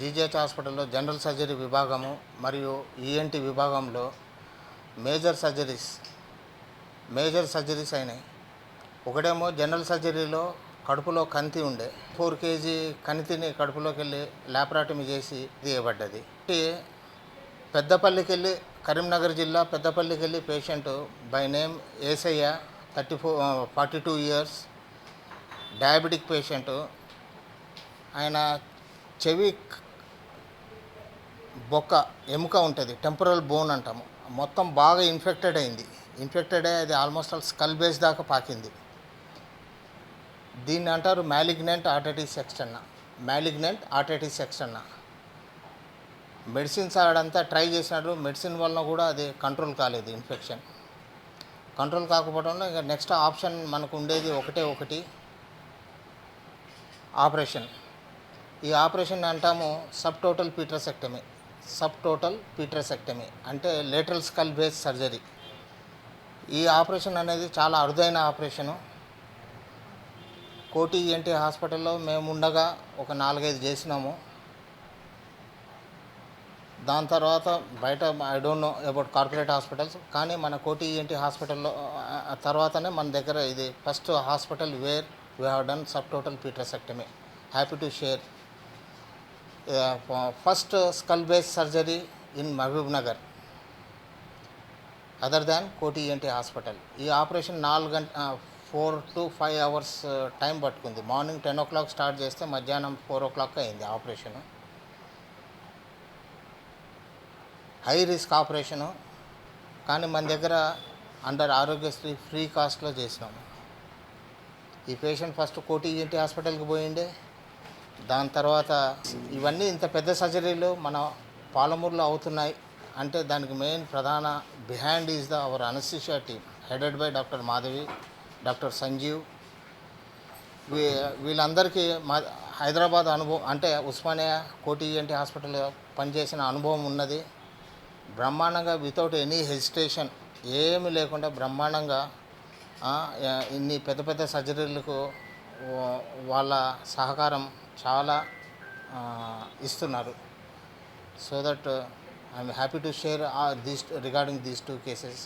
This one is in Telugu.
జీజీహెచ్ హాస్పిటల్లో జనరల్ సర్జరీ విభాగము మరియు ఈఎన్టీ విభాగంలో మేజర్ సర్జరీస్ మేజర్ సర్జరీస్ అయినాయి. ఒకటేమో జనరల్ సర్జరీలో కడుపులో కంతి ఉండే ఫోర్ కేజీ కణితిని కడుపులోకి వెళ్ళి ల్యాపరాటమీ చేసి తీయబడ్డది పెద్దపల్లికి వెళ్ళి కరీంనగర్ జిల్లా పెద్దపల్లికి వెళ్ళి patient by name Esayya thirty four forty two years diabetic patient. ఆయన చెవి బొక్క ఎముక ఉంటుంది టెంపరల్ బోన్ అంటాము. మొత్తం బాగా ఇన్ఫెక్టెడ్ అయింది. ఇన్ఫెక్టెడ్ అయ్యి అది ఆల్మోస్ట్ ఆల్ స్కల్ బేస్ దాకా పాకింది. దీన్ని అంటారు malignant otitis externa malignant otitis externa medicines ఆడంతా try చేసినాడు. మెడిసిన్ వలన కూడా అది కంట్రోల్ కాలేదు ఇన్ఫెక్షన్ కంట్రోల్ కాకపోవడంలో ఇంకా నెక్స్ట్ ఆప్షన్ మనకు ఉండేది ఒకటే ఒకటి. ఆపరేషన్ ఈ ఆపరేషన్ అంటాము sub total petrosectomy sub total petrosectomy అంటే లేటరల్ స్కల్ బేస్ సర్జరీ. ఈ ఆపరేషన్ అనేది చాలా అరుదైన ఆపరేషను. కోటి ఈఎన్టీ హాస్పిటల్లో మేము ఉండగా ఒక నాలుగైదు చేసినాము. దాని తర్వాత బయట I don't know about corporate hospitals కానీ మన కోటి ఈఎన్టీ హాస్పిటల్లో తర్వాతనే మన దగ్గర ఇది first hospital where we have done sub total petrosectomy. Happy to share first skull base surgery in Mahabubnagar other than Koti ENT hospital ఈ ఆపరేషన్ నాలుగు గంట four to five hours time పట్టుకుంది. Morning ten o'clock start చేస్తే మధ్యాహ్నం ఫోర్ ఓ క్లాక్ అయింది ఆపరేషన్ హై రిస్క్ ఆపరేషను కానీ మన దగ్గర అండర్ ఆరోగ్యశ్రీ ఫ్రీ కాస్ట్లో చేసినాము ఈ పేషెంట్ ఫస్ట్ కోటి ఈఎన్టీ హాస్పిటల్కి పోయిండే. దాని తర్వాత ఇవన్నీ ఇంత పెద్ద సర్జరీలు మన పాలమూరులో అవుతున్నాయి. అంటే దానికి మెయిన్ ప్రధాన behind is the our anaesthesia team. Headed by doctor Madhavi doctor Sanjeev. We వీళ్ళందరికీ మా హైదరాబాద్ అనుభవం అంటే ఉస్మానియా కోటి ఎన్టీ హాస్పిటల్లో పనిచేసిన అనుభవం ఉన్నది. బ్రహ్మాండంగా వితౌట్ ఎనీ హెజిటేషన్ ఏమి లేకుండా బ్రహ్మాండంగా ఇన్ని పెద్ద పెద్ద సర్జరీలకు వాళ్ళ సహకారం చాలా ఇస్తున్నారు. So that I'm happy to share these regarding these two cases